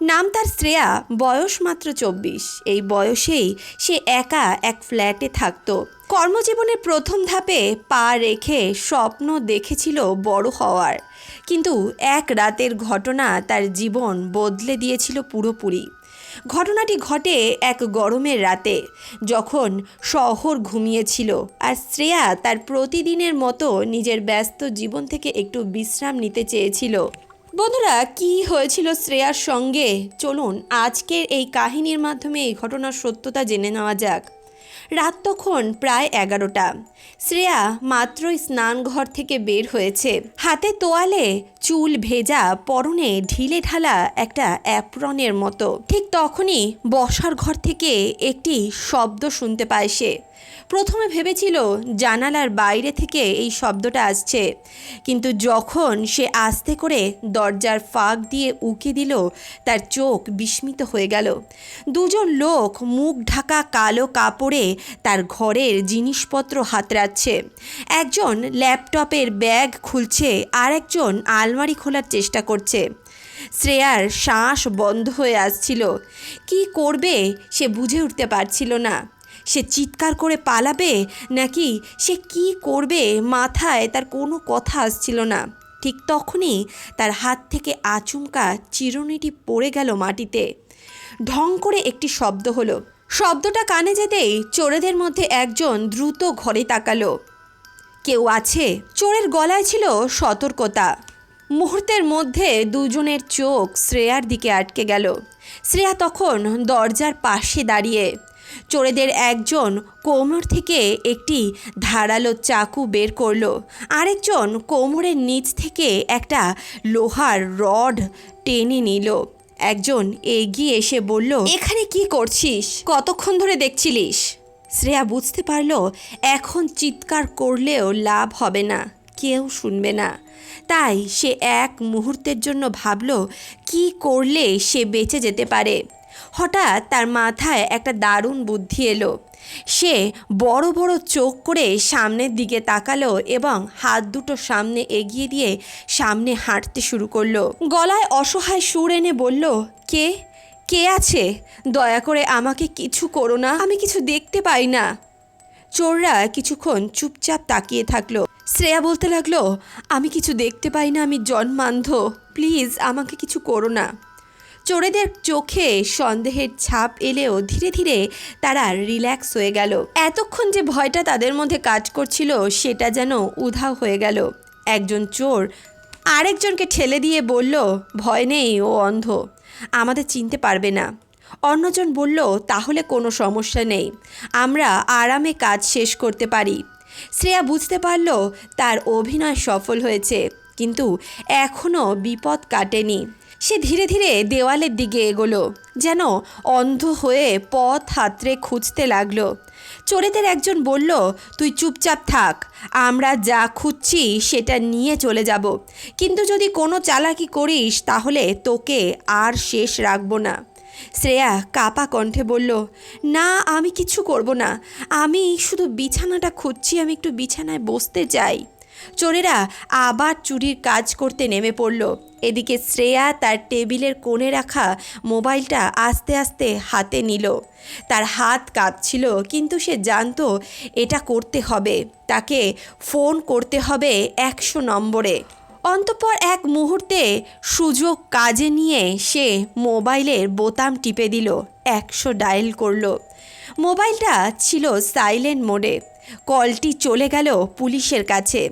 নাম তার শ্রেয়া, বয়স মাত্র চব্বিশ। এই বয়সেই সে একা এক ফ্ল্যাটে থাকতো। কর্মজীবনের প্রথম ধাপে পা রেখে স্বপ্ন দেখেছিল বড় হওয়ার। কিন্তু এক রাতের ঘটনা তার জীবন বদলে দিয়েছিল পুরোপুরি। ঘটনাটি ঘটে এক গরমের রাতে, যখন শহর ঘুমিয়েছিল আর শ্রেয়া তার প্রতিদিনের মতো নিজের ব্যস্ত জীবন থেকে একটু বিশ্রাম নিতে চেয়েছিল। বন্ধুরা, কি হয়েছিল শ্রেয়ার সঙ্গে? চলুন, আজকের এই কাহিনীর মাধ্যমে এই ঘটনার সত্যতা জেনে নেওয়া যাক। রাত তখন প্রায় এগারোটা। শ্রেয়া মাত্রই স্নানঘর থেকে বের হয়েছে। হাতে তোয়ালে চুল ভেজা পরনে ঢিলে ঢালা একটা অ্যাপ্রনের মতো। ঠিক তখনই বসার ঘর থেকে একটি শব্দ শুনতে পায় সে। প্রথমে ভেবেছিল জানালার বাইরে থেকে এই শব্দটা আসছে। কিন্তু যখন সে আস্তে করে দরজার ফাঁক দিয়ে উকি দিল, তার চোখ বিস্মিত হয়ে গেল। দুজন লোক মুখ ঢাকা কালো কাপড়ে তার ঘরের জিনিসপত্র হাতড়াচ্ছে। একজন ল্যাপটপের ব্যাগ খুলছে আর একজন আলমারি খোলার চেষ্টা করছে। শ্রেয়ার শ্বাস বন্ধ হয়ে আসছিল। কি করবে সে বুঝে উঠতে পারছিল না। সে চিৎকার করে পালাবে নাকি সে কি করবে মাথায় তার কোনো কথা আসছিল না। ঠিক তখনই তার হাত থেকে আচমকা চিরুনিটি পড়ে গেল মাটিতে। ঢং করে একটি শব্দ হলো। শব্দটা কানে যেতেই চোরেদের মধ্যে একজন দ্রুত ঘরে তাকালো। কেউ আছে? চোরের গলায় ছিল সতর্কতা। মুহূর্তের মধ্যে দুজনের চোখ শ্রেয়ার দিকে আটকে গেল। শ্রেয়া তখন দরজার পাশে দাঁড়িয়ে। চোরেদের একজন কোমর থেকে একটি ধারালো চাকু বের করল। আরেকজন কোমরের নিচ থেকে একটা লোহার রড টেনে নিল। একজন এগিয়ে এসে বলল, এখানে কি করছিস? কতক্ষণ ধরে দেখছিলিস? শ্রেয়া বুঝতে পারল, এখন চিৎকার করলেও লাভ হবে না, কেউ শুনবে না। তাই সে এক মুহূর্তের জন্য ভাবল, কি করলে সে বেঁচে যেতে পারে? হঠাৎ তার মাথায় একটা দারুণ বুদ্ধি এলো। সে বড় বড় চোখ করে সামনের দিকে তাকালো এবং হাত দুটো সামনে এগিয়ে দিয়ে সামনে হাঁটতে শুরু করল। গলায় অসহায় সুর এনে বলল, কে? কে আছে? দয়া করে আমাকে কিছু করো না, আমি কিছু দেখতে পাই না। চোররা কিছুক্ষণ চুপচাপ তাকিয়ে থাকল। শ্রেয়া বলতে লাগল, আমি কিছু দেখতে পাই না, আমি জন্মান্ধ, প্লিজ আমাকে কিছু করো না। চোরেদের চোখে সন্দেহের ছাপ এলেও ধীরে ধীরে তারা রিল্যাক্স হয়ে গেল। এতক্ষণ যে ভয়টা তাদের মধ্যে কাজ করছিল, সেটা যেন উধাও হয়ে গেল। একজন চোর আরেকজনকে ঠেলে দিয়ে বলল, ভয় নেই, ও অন্ধ। আমাদের চিনতে পারবে না। অন্যজন বলল, তাহলে কোনো সমস্যা নেই। আমরা আরামে কাজ শেষ করতে পারি। শ্রেয়া বুঝতে পারল, তার অভিনয় সফল হয়েছে, কিন্তু এখনও বিপদ কাটেনি। সে ধীরে ধীরে দেওয়ালের দিকে এগোলো, যেন অন্ধ হয়ে পথ হাতড়ে খুঁজতে লাগল। চোরেদের একজন বলল, তুই চুপচাপ থাক, আমরা যা খুঁজছি সেটা নিয়ে চলে যাব। কিন্তু যদি কোনো চালাকি করিস, তাহলে তোকে আর শেষ রাখব না। শ্রেয়া কাপা কণ্ঠে বলল, না, আমি কিছু করব না। আমি শুধু বিছানাটা খুঁজছি, আমি একটু বিছানায় বসতে চাই। চোরেরা আবার চুরির কাজ করতে নেমে পড়ল। এদিকে শ্রেয়া তার টেবিলের কোণে রাখা মোবাইলটা আস্তে আস্তে হাতে নিল। তার হাত কাঁপছিল, কিন্তু সে জানতো এটা করতে হবে। তাকে ফোন করতে হবে একশো নম্বরে। অন্তপর এক মুহূর্তে সুযোগ কাজে নিয়ে সে মোবাইলের বোতাম টিপে দিল, একশো ডায়াল করল। মোবাইলটা ছিল সাইলেন্ট মোডে। কলটি চলে গেল পুলিশের কাছে।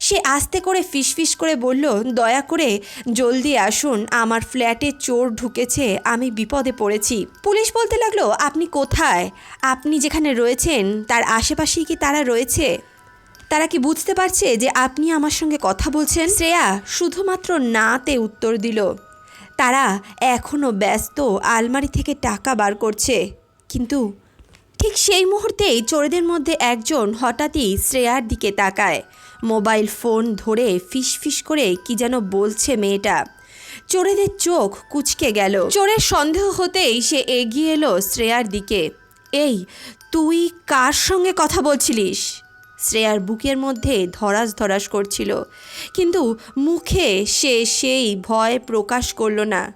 সে আস্তে করে ফিসফিস করে বলল, দয়া করে জলদি আসুন, আমার ফ্ল্যাটে চোর ঢুকেছে, আমি বিপদে পড়েছি। পুলিশ বলতে লাগল, আপনি কোথায়? আপনি যেখানে রয়েছেন, তার আশেপাশেই কি তারা রয়েছে? তারা কি বুঝতে পারছে যে আপনি আমার সঙ্গে কথা বলছেন? শ্রেয়া শুধুমাত্র নাতে উত্তর দিল, তারা এখনও ব্যস্ত, আলমারি থেকে টাকা বার করছে। কিন্তু ঠিক সেই মুহূর্তেই চোরেদের মধ্যে একজন হঠাৎই শ্রেয়ার দিকে তাকায়। মোবাইল ফোন ধরে ফিস ফিস করে কি যেন বলছে মেয়েটা। চোরেদের চোখ কুচকে গেল। চোরের সন্দেহ হতেই সে এগিয়ে এলো শ্রেয়ার দিকে। এই, তুই কার সঙ্গে কথা বলছিলিস? শ্রেয়ার বুকের মধ্যে ধরাস ধরাস করছিল। কিন্তু মুখে সে সেই ভয় প্রকাশ করল না।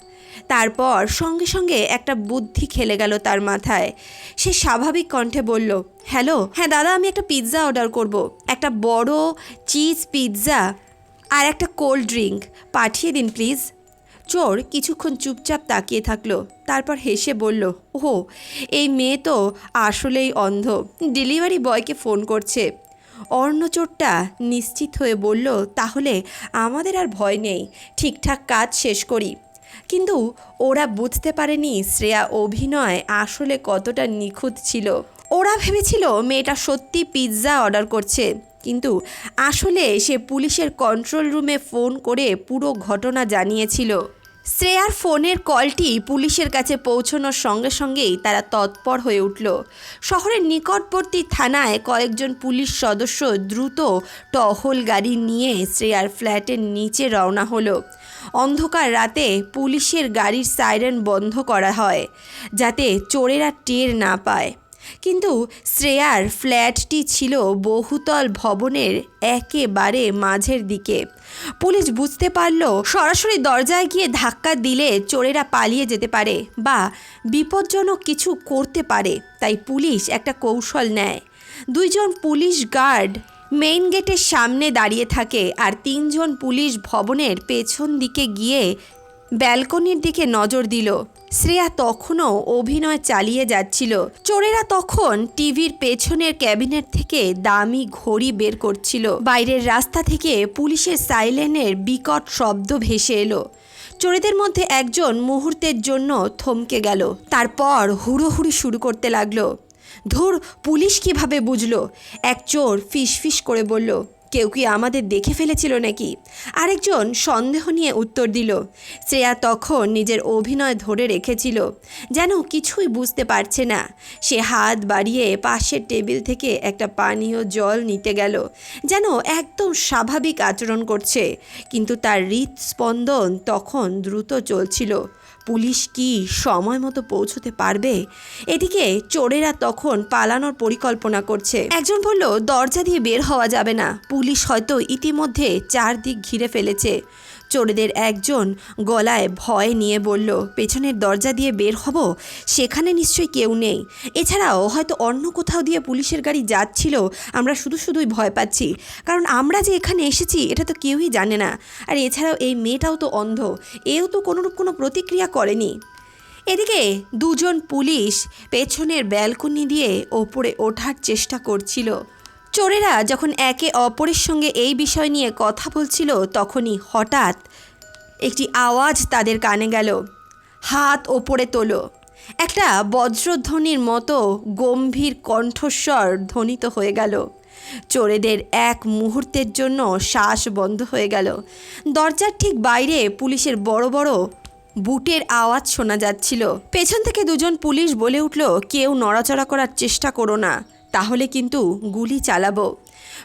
তারপর সঙ্গে সঙ্গে একটা বুদ্ধি খেলে গেল তার মাথায়। সে স্বাভাবিক কণ্ঠে বলল, হ্যালো হ্যাঁ দাদা, আমি একটা পিৎজা অর্ডার করব। একটা বড় চিজ পিৎজা আর একটা কোল্ড ড্রিঙ্ক। পাঠিয়ে দিন, প্লিজ। চোর কিছুক্ষণ চুপচাপ তাকিয়ে থাকল, তারপর হেসে বলল, ওহো, এই মেয়ে তো আসলেই অন্ধ। ডেলিভারি বয়কে ফোন করছে। অর্ণচোরটা নিশ্চিত হয়ে বলল, তাহলে আমাদের আর ভয় নেই। ঠিকঠাক কাজ শেষ করি। কিন্তু ওরা বুঝতে পারেনি শ্রেয়া অভিনয় আসলে কতটা নিখুঁত ছিল। ওরা ভেবেছিল মেয়েটা সত্যি পিৎজা অর্ডার করছে। কিন্তু আসলে সে পুলিশের কন্ট্রোল রুমে ফোন করে পুরো ঘটনা জানিয়েছিল। শ্রেয়ার ফোনের কলটি পুলিশের কাছে পৌঁছানোর সঙ্গে সঙ্গেই তারা তৎপর হয়ে উঠল। শহরের নিকটবর্তী থানায় কয়েকজন পুলিশ সদস্য দ্রুত টহল গাড়ি নিয়ে শ্রেয়ার ফ্ল্যাটের নিচে রওনা হলো। অন্ধকার রাতে পুলিশের গাড়ির সাইরেন বন্ধ করা হয়, যাতে চোরেরা টের না পায়। কিন্তু শ্রেয়ার ফ্ল্যাটটি ছিল বহুতল ভবনের একেবারে মাঝের দিকে। পুলিশ বুঝতে পারল, সরাসরি দরজায় গিয়ে ধাক্কা দিলে চোরেরা পালিয়ে যেতে পারে বা বিপজ্জনক কিছু করতে পারে, তাই পুলিশ একটা কৌশল নেয়। দুইজন পুলিশ গার্ড মেইন গেটের সামনে দাঁড়িয়ে থাকে আর তিনজন পুলিশ ভবনের পেছন দিকে গিয়ে ব্যালকনির দিকে নজর দিল। শ্রেয়া তখনও অভিনয় চালিয়ে যাচ্ছিল। চোরেরা তখন টিভির পেছনের ক্যাবিনেট থেকে দামি ঘড়ি বের করছিল। বাইরের রাস্তা থেকে পুলিশের সাইলেনের বিকট শব্দ ভেসে এলো। চোরেদের মধ্যে একজন মুহূর্তের জন্য থমকে গেল। তারপর হুড়োহুড়ি শুরু করতে লাগল। ধুর, পুলিশ কীভাবে বুঝলো? এক চোর ফিস ফিস করে বলল, কেউ কি আমাদের দেখে ফেলেছিল নাকি? আরেকজন সন্দেহ নিয়ে উত্তর দিল, শ্রেয়া তখন নিজের অভিনয় ধরে রেখেছিল, যেন কিছুই বুঝতে পারছে না। সে হাত বাড়িয়ে পাশের টেবিল থেকে একটা পানীয় জল নিতে গেল, যেন একদম স্বাভাবিক আচরণ করছে। কিন্তু তার হৃদস্পন্দন তখন দ্রুত চলছিল। পুলিশ কি সময় মতো পৌঁছতে পারবে? এদিকে চোরেরা তখন পালানোর পরিকল্পনা করছে। একজন বলল, দরজা দিয়ে বের হওয়া যাবে না। পুলিশ হয়তো ইতিমধ্যে চারদিক ঘিরে ফেলেছে। চোরেদের একজন গলায় ভয় নিয়ে বলল, পেছনের দরজা দিয়ে বের হব? সেখানে নিশ্চয়ই কেউ নেই। এছাড়াও হয়তো অন্য কোথাও দিয়ে পুলিশের গাড়ি যাচ্ছিল। আমরা শুধু শুধুই ভয় পাচ্ছি। কারণ আমরা যে এখানে এসেছি, এটা তো কেউই জানে না। আর এছাড়াও এই মেয়েটাও তো অন্ধ। এও তো কোনোরূপ কোনো প্রতিক্রিয়া করেনি। এদিকে দুজন পুলিশ পেছনের ব্যালকনি দিয়ে ওপরে ওঠার চেষ্টা করছিল। চোরেরা যখন একে অপরের সঙ্গে এই বিষয় নিয়ে কথা বলছিল, তখনই হঠাৎ একটি আওয়াজ তাদের কানে গেল। হাত ওপরে তোলো। একটা বজ্রধ্বনির মতো গম্ভীর কণ্ঠস্বর ধ্বনিত হয়ে গেল। চোরেদের এক মুহূর্তের জন্য শ্বাস বন্ধ হয়ে গেল। দরজার ঠিক বাইরে পুলিশের বড় বড় বুটের আওয়াজ শোনা যাচ্ছিল। পেছন থেকে দুজন পুলিশ বলে উঠল, কেউ নড়াচড়া করার চেষ্টা করো না। তাহলে কিন্তু গুলি চালাবো।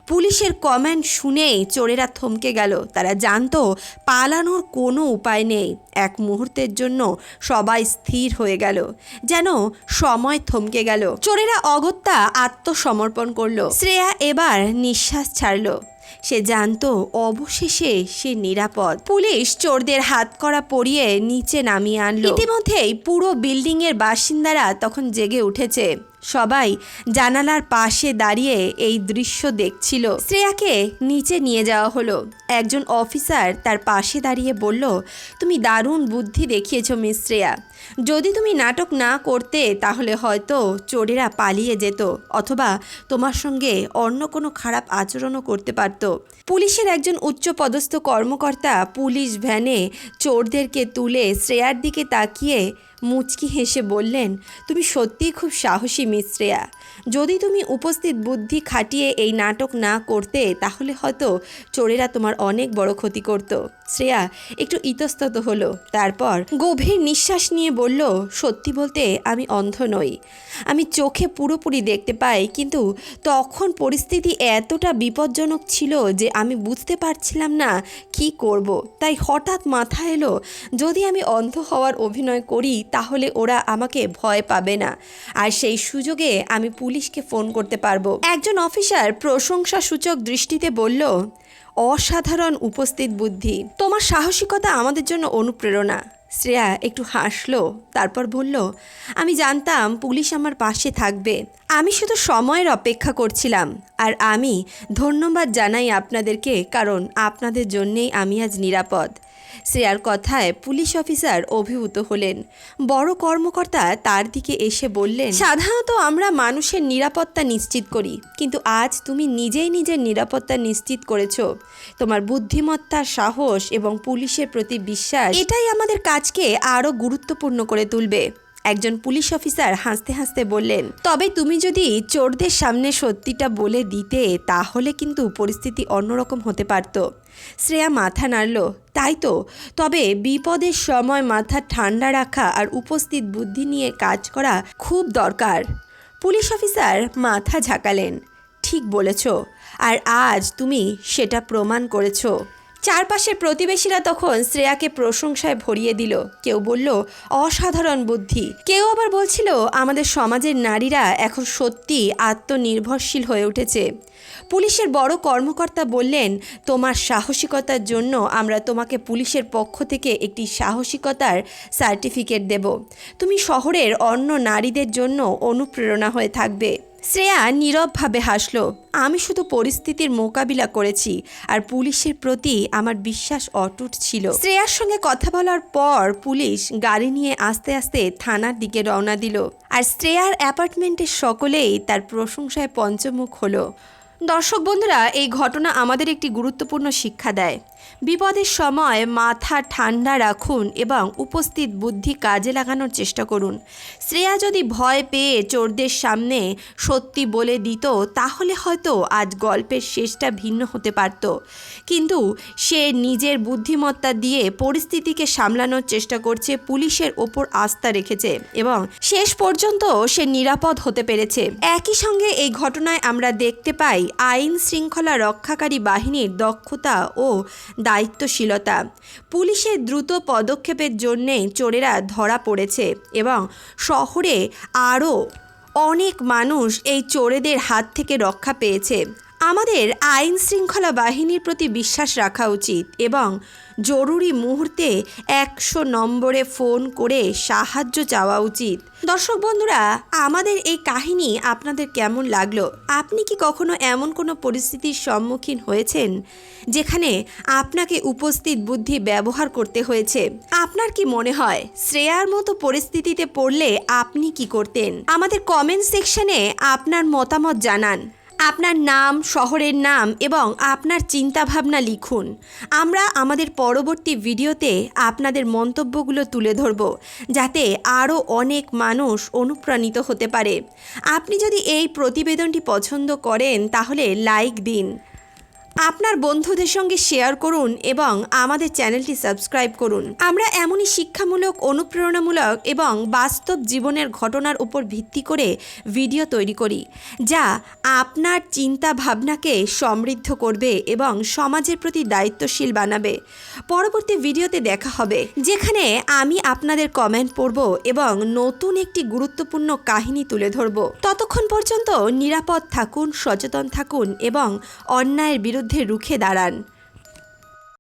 পুলিশের কমেন্ট শুনেই চোরেরা থমকে গেল। তারা জানতো পালানোর কোনো উপায় নেই। এক মুহূর্তের জন্য সবাই স্থির হয়ে গেল। যেন সময় থমকে গেল। চোরেরা অগত্যা আত্মসমর্পণ করল। শ্রেয়া এবার নিঃশ্বাস ছাড়লো। সে জানতো অবশেষে সে নিরাপদ। পুলিশ চোরদের হাত করা পরিয়ে নিচে নামিয়ে আনলো। ইতিমধ্যেই পুরো বিল্ডিংয়ের বাসিন্দারা তখন জেগে উঠেছে। সবাই জানালার পাশে দাঁড়িয়ে এই দৃশ্য দেখছিল। শ্রেয়াকে নিচে নিয়ে যাওয়া হলো। একজন অফিসার তার পাশে দাঁড়িয়ে বলল, তুমি দারুণ বুদ্ধি দেখিয়েছ মিস শ্রেয়া। যদি তুমি নাটক না করতে, তাহলে হয়তো চোরেরা পালিয়ে যেত অথবা তোমার সঙ্গে অন্য কোনো খারাপ আচরণও করতে পারত। পুলিশের একজন উচ্চপদস্থ কর্মকর্তা পুলিশ ভ্যানে চোরদেরকে তুলে শ্রেয়ার দিকে তাকিয়ে মুচকি হেসে বললেন, তুমি সত্যিই খুব সাহসী মিশ্রেয়া। যদি তুমি উপস্থিত বুদ্ধি খাটিয়ে এই নাটক না করতে, তাহলে হয়তো চোরেরা তোমার অনেক বড় ক্ষতি করত। শ্রেয়া, একটু ইতস্তত হলো। তারপর গভীর নিঃশ্বাস নিয়ে বলল, সত্যি বলতে আমি অন্ধ নই। আমি চোখে পুরোপুরি দেখতে পাই, কিন্তু তখন পরিস্থিতি এতটা বিপজ্জনক ছিল যে আমি বুঝতে পারছিলাম না কি করব। তাই হঠাৎ মাথা এলো, যদি আমি অন্ধ হওয়ার অভিনয় করি তাহলে ওরা আমাকে ভয় পাবে না। আর সেই সুযোগে আমি পুলিশকে ফোন করতে পারব। একজন অফিসার প্রশংসা সূচক দৃষ্টিতে বলল, অসাধারণ উপস্থিত বুদ্ধি। তোমার সাহসিকতা আমাদের জন্য অনুপ্রেরণা। শ্রেয়া একটু হাসলো, তারপর বলল, আমি জানতাম পুলিশ আমার পাশে থাকবে। আমি শুধু সময়ের অপেক্ষা করছিলাম। আর আমি ধন্যবাদ জানাই আপনাদেরকে, কারণ আপনাদের জন্যেই আমি আজ নিরাপদ। শ্রেয়ার কথায় পুলিশ অফিসার অভিভূত হলেন। বড় কর্মকর্তা তার দিকে এসে বললেন, সাধারণত আমরা মানুষের নিরাপত্তা নিশ্চিত করি, কিন্তু আজ তুমি নিজেই নিজের নিরাপত্তা নিশ্চিত করেছ। তোমার বুদ্ধিমত্তা, সাহস এবং পুলিশের প্রতি বিশ্বাস, এটাই আমাদের কাজকে আরও গুরুত্বপূর্ণ করে তুলবে। একজন পুলিশ অফিসার হাসতে হাসতে বললেন, তবে তুমি যদি চোরদের সামনে সত্যিটা বলে দিতে, তাহলে কিন্তু পরিস্থিতি অন্যরকম হতে পারত। শ্রেয়া মাথা নাড়ল, তাই তো। তবে বিপদের সময় মাথা ঠান্ডা রাখা আর উপস্থিত বুদ্ধি নিয়ে কাজ করা খুব দরকার। পুলিশ অফিসার মাথা ঝাঁকালেন, ঠিক বলেছ। আর আজ তুমি সেটা প্রমাণ করেছ। চারপাশের প্রতিবেশীরা তখন শ্রেয়াকে প্রশংসায় ভরিয়ে দিল। কেউ বলল, অসাধারণ বুদ্ধি। কেউ আবার বলছিল, আমাদের সমাজের নারীরা এখন সত্যি আত্মনির্ভরশীল হয়ে উঠেছে। পুলিশের বড় কর্মকর্তা বললেন, তোমার সাহসিকতার জন্য আমরা তোমাকে পুলিশের পক্ষ থেকে একটি সাহসিকতার সার্টিফিকেট দেব। তুমি শহরের অন্য নারীদের জন্য অনুপ্রেরণা হয়ে থাকবে। শ্রেয়া নীরবভাবে হাসল, আমি শুধু পরিস্থিতির মোকাবিলা করেছি, আর পুলিশের প্রতি আমার বিশ্বাস অটুট ছিল। শ্রেয়ার সঙ্গে কথা বলার পর পুলিশ গাড়ি নিয়ে আস্তে আস্তে থানার দিকে রওনা দিল, আর শ্রেয়ার অ্যাপার্টমেন্টের সকলেই তার প্রশংসায় পঞ্চমুখ হলো। দর্শক বন্ধুরা, এই ঘটনা আমাদের একটি গুরুত্বপূর্ণ শিক্ষা দেয়। বিপদের সময় মাথা ঠান্ডা রাখুন এবং উপস্থিত বুদ্ধি কাজে লাগানোর চেষ্টা করুন। শ্রেয়া যদি ভয় পেয়ে চোরদের সামনে সত্যি বলে দিত, তাহলে হয়তো আজ গল্পের শেষটা ভিন্ন হতে পারত। কিন্তু সে নিজের বুদ্ধিমত্তা দিয়ে পরিস্থিতিকে সামলানোর চেষ্টা করছে, পুলিশের ওপর আস্থা রেখেছে এবং শেষ পর্যন্ত সে নিরাপদ হতে পেরেছে। একই সঙ্গে এই ঘটনায় আমরা দেখতে পাই আইন শৃঙ্খলা রক্ষাকারী বাহিনীর দক্ষতা ও দায়িত্বশীলতা। পুলিশের দ্রুত পদক্ষেপের জন্যে চোরেরা ধরা পড়েছে এবং শহরে আরও অনেক মানুষ এই চোরেদের হাত থেকে রক্ষা পেয়েছে। আমাদের আইন শৃঙ্খলা বাহিনীর প্রতি বিশ্বাস রাখা উচিত এবং জরুরি মুহূর্তে একশো নম্বরে ফোন করে সাহায্য চাওয়া উচিত। দর্শক বন্ধুরা, আমাদের এই কাহিনী আপনাদের কেমন লাগল? আপনি কি কখনো এমন কোনো পরিস্থিতির সম্মুখীন হয়েছেন যেখানে আপনাকে উপস্থিত বুদ্ধি ব্যবহার করতে হয়েছে? আপনার কি মনে হয়, শ্রেয়ার মতো পরিস্থিতিতে পড়লে আপনি কি করতেন? আমাদের কমেন্ট সেকশনে আপনার মতামত জানান। আপনার নাম, শহরের নাম এবং আপনার চিন্তাভাবনা লিখুন। আমরা আমাদের পরবর্তী ভিডিওতে আপনাদের মন্তব্যগুলো তুলে ধরব, যাতে আরও অনেক মানুষ অনুপ্রাণিত হতে পারে। আপনি যদি এই প্রতিবেদনটি পছন্দ করেন, তাহলে লাইক দিন। আপনার বন্ধুদের সঙ্গে শেয়ার করুন এবং আমাদের চ্যানেলটি সাবস্ক্রাইব করুন। আমরা এমনই শিক্ষামূলক, অনুপ্রেরণামূলক এবং বাস্তব জীবনের ঘটনার উপর ভিত্তি করে ভিডিও তৈরি করি, যা আপনার চিন্তা ভাবনাকে সমৃদ্ধ করবে এবং সমাজের প্রতি দায়িত্বশীল বানাবে। পরবর্তী ভিডিওতে দেখা হবে, যেখানে আমি আপনাদের কমেন্ট পড়ব এবং নতুন একটি গুরুত্বপূর্ণ কাহিনী তুলে ধরব। ততক্ষণ পর্যন্ত নিরাপদ থাকুন, সচেতন থাকুন এবং অন্যায়ের বিরুদ্ধে রুখে দাঁড়ান।